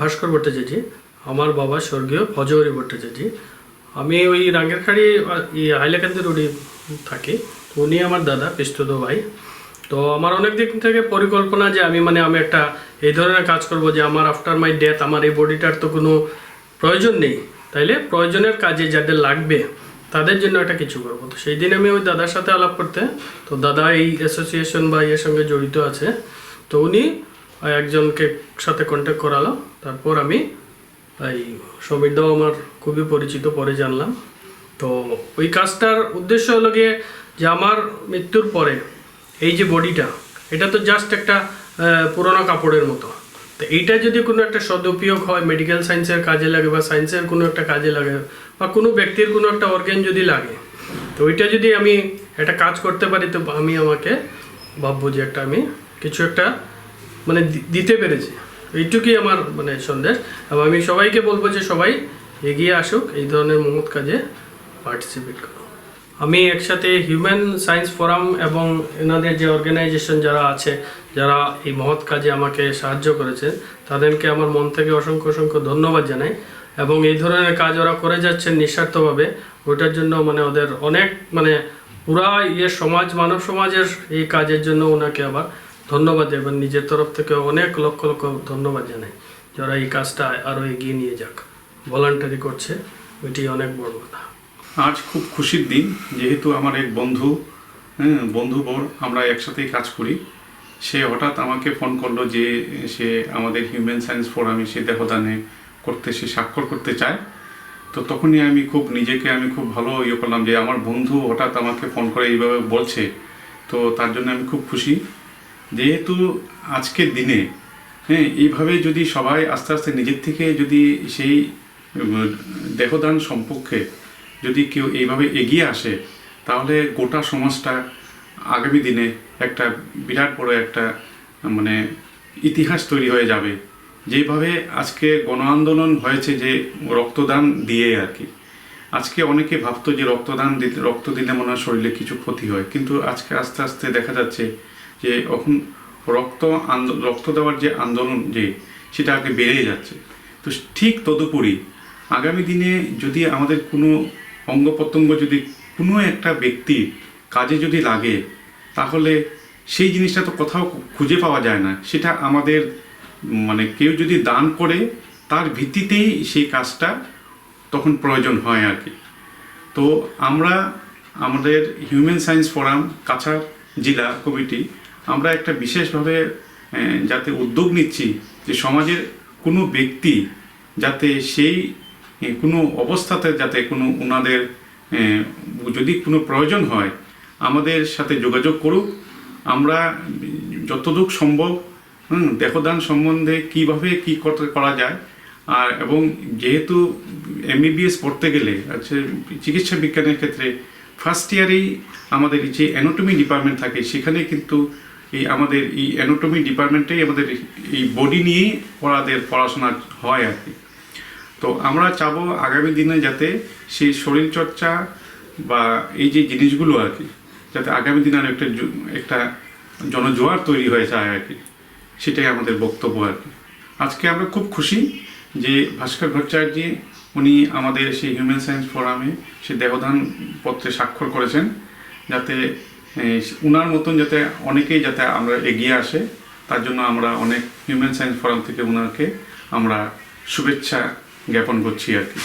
ভাস্কর ভট্টাচার্য, আমার বাবা স্বর্গীয় ভজহরি ভট্টাচার্য। আমি ওই রাঙ্গেরখাড়ি হাইলাকান্দি রোডে থাকি। উনি আমার দাদা পিস্তুত ভাই। তো আমার অনেক দিক থেকে পরিকল্পনা যে আমি মানে আমি একটা এই ধরনের কাজ করব যে আমার আফটার মাই ডেথ আমার এই বডিটার তো কোনো প্রয়োজন নেই। তাইলে প্রয়োজনের কাজে যাদের লাগবে, তাদের জন্য একটা কিছু করব। তো সেই দিন আমি ওই দাদার সাথে আলাপ করতে, তো দাদা এই অ্যাসোসিয়েশন বা এর সঙ্গে জড়িত আছে। তো উনি একজনকে সাথে কন্ট্যাক্ট করালো। তারপর আমি এই সমীরদাও আমার খুবই পরিচিত, পরে জানলাম। তো ওই কাজটার উদ্দেশ্য হলো গিয়ে যে আমার মৃত্যুর পরে এই যে বডিটা এটা তো জাস্ট একটা পুরোনো কাপড়ের মতো। তো এইটা যদি কোনো একটা সদুপয়োগ হয় মেডিকেল সায়েন্সের কাজে লাগে বা সায়েন্সের কোনো একটা কাজে লাগে বা কোনো ব্যক্তির কোনো একটা অর্গ্যান যদি লাগে, তো ওইটা যদি আমি একটা কাজ করতে পারি, তো আমি আমাকে ভাববো যে একটা আমি কিছু একটা মানে দিতে পেরেছি। এইটুকুই আমার মানে সন্দেশ। এবং আমি সবাইকে বলব যে সবাই এগিয়ে আসুক, এই ধরনের মহৎ কাজে পার্টিসিপেট করো আমি একসাথে হিউম্যান সায়েন্স ফোরাম এবং এনাদের যে অর্গানাইজেশন যারা আছে, যারা এই মহৎ কাজে আমাকে সাহায্য করেছেন তাদেরকে আমার মন থেকে অসংখ্য অসংখ্য ধন্যবাদ জানাই। এবং এই ধরনের কাজ ওরা করে যাচ্ছেন নিঃস্বার্থভাবে। ওইটার জন্য মানে ওদের অনেক মানে পুরা ইয়ে সমাজ, মানব সমাজের এই কাজের জন্য ওনাকে আবার ধন্যবাদ এবং নিজের তরফ থেকে অনেক লক্ষ লক্ষ ধন্যবাদ জানাই। যারা এই কাজটা আরও এগিয়ে নিয়ে যাক। ভলান্টারি করছে ওইটি অনেক বড় কথা। আজ খুব খুশির দিন, যেহেতু আমার এক বন্ধু হ্যাঁ বন্ধু বর আমরা একসাথেই কাজ করি। সে হঠাৎ আমাকে ফোন করল যে সে আমাদের হিউম্যান সায়েন্স ফোরামে সে দেহদানে করতে, সে স্বাক্ষর করতে চায়। তো তখনই আমি খুব নিজেকে আমি খুব ভালো ইয়ে করলাম যে আমার বন্ধু হঠাৎ আমাকে ফোন করে এইভাবে বলছে। তো তার জন্য আমি খুব খুশি। যেহেতু আজকের দিনে হ্যাঁ এইভাবে যদি সবাই আস্তে আস্তে নিজের থেকে যদি সেই দেহদান সম্পর্কে যদি কেউ এইভাবে এগিয়ে আসে, তাহলে গোটা সমাজটা আগামী দিনে একটা বিরাট বড় একটা মানে ইতিহাস তৈরি হয়ে যাবে। যেভাবে আজকে গণ আন্দোলন হয়েছে যে রক্তদান দিয়ে আর কি। আজকে অনেকে ভাবতো যে রক্তদান দিতে, রক্ত দিলে মনে হয় শরীরে কিছু ক্ষতি হয়, কিন্তু আজকে আস্তে আস্তে দেখা যাচ্ছে যে এখন রক্ত রক্ত দেওয়ার যে আন্দোলন যে, সেটা আগে বেড়ে যাচ্ছে। তো ঠিক তদুপরি আগামী দিনে যদি আমাদের কোনো অঙ্গ প্রত্যঙ্গ যদি কোনো একটা ব্যক্তি কাজে যদি লাগে, তাহলে সেই জিনিসটা তো কোথাও খুঁজে পাওয়া যায় না। সেটা আমাদের মানে কেউ যদি দান করে, তার ভিত্তিতেই সেই কাজটা তখন প্রয়োজন হয় আর কি। তো আমরা আমাদের হিউম্যান সায়েন্স ফোরাম, কাছাড় জেলা কমিটি আমরা একটা বিশেষভাবে যাতে উদ্যোগ নিচ্ছি যে সমাজের কোনো ব্যক্তি যাতে সেই কোনো অবস্থাতে যাতে কোনো ওনাদের যদি কোনো প্রয়োজন হয়, আমাদের সাথে যোগাযোগ করুক। আমরা যতটুক সম্ভব দেহদান সম্বন্ধে কীভাবে কি করতে করা যায়। আর, এবং যেহেতু এমবিবিএস পড়তে গেলে আচ্ছা চিকিৎসা বিজ্ঞানের ক্ষেত্রে ফার্স্ট ইয়ারেই আমাদের যে অ্যানোটমি ডিপার্টমেন্ট থাকে, সেখানে কিন্তু এই আমাদের এই অ্যানোটমি ডিপার্টমেন্টেই আমাদের এই বডি নিয়েই ওনাদের পড়াশোনা হয় আর কি। তো আমরা চাবো আগামী দিনে যাতে সেই শরীরচর্চা বা এই যে জিনিসগুলো আর কি, যাতে আগামী দিনে আরও একটা একটা জনজোয়ার তৈরি হয়ে যায় আর কি, সেটাই আমাদের বক্তব্য আর কি। আজকে আমরা খুব খুশি যে ভাস্কর ভট্টাচার্য উনি আমাদের সেই হিউম্যান সায়েন্স ফোরামে সেই দেহদান পত্রে স্বাক্ষর করেছেন, যাতে উনার মতন যাতে অনেকেই যাতে আমরা এগিয়ে আসে, তার জন্য আমরা অনেক হিউম্যান সায়েন্স ফোরাম থেকে ওনাকে আমরা শুভেচ্ছা জ্ঞাপন করছি আর কি।